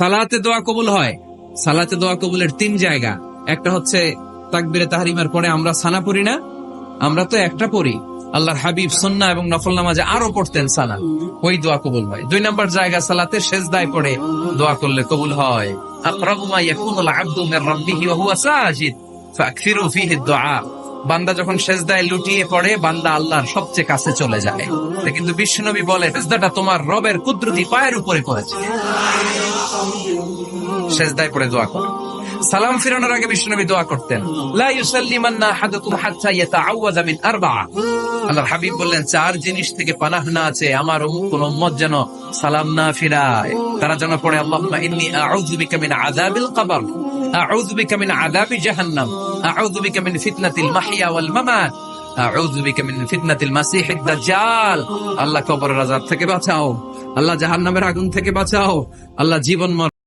সালাতে দোয়া কবুল হয়। সালাতে দোয়া কবুলের তিন জায়গা। একটা হচ্ছে তাকবিরে তাহরিমার পরে আমরা সানা পড়ি না, আমরা তো একটা পড়ি। আল্লাহর হাবিব সন্না এবং নফল নামাজে আরও পড়তেন সানা। ওই দোয়া কবুল হয়। দুই নম্বর জায়গা সালাতে শেষ দায় পড়ে দোয়া করলে কবুল হয়। আকরাবু মা ইয়াকুনুল আবদু মির রাব্বিহি ওয়া হুয়া সাজিদ। ফাকফিরু ফিহি দুআ বান্দা যখন সেজদায় লুটিয়ে পড়ে, বান্দা আল্লাহর সবচেয়ে কাছে চলে যায়। কিন্তু বিশ্বনবী বলে সেজদাটা তোমার রবের কুদরতি পায়ের উপরে করেছে সেজদায় পড়ে দোয়া করো। সালাম ফিরানোর আগে বিশ্বনবী দোয়া করতেন, লা আল্লাহর হাবিব বললেন, চার জিনিস থেকে পানাহ না আছে, আমার কোন উম্মত যেন সালাম না ফিরায়। তারা যেন পড়ে কবর। আউযু বিকা মিন আযাবি জাহান্নাম, আউযু বিকা মিন ফিতনাতিল মাহইয়া ওয়াল মামাত, আউযু বিকা মিন ফিতনাতিল মাসিহিদ দাজ্জাল। আল্লাহ কবরের আযাব থেকে বাঁচাও, আল্লাহ জাহান্নামের আগুন থেকে বাঁচাও, আল্লাহ জীবন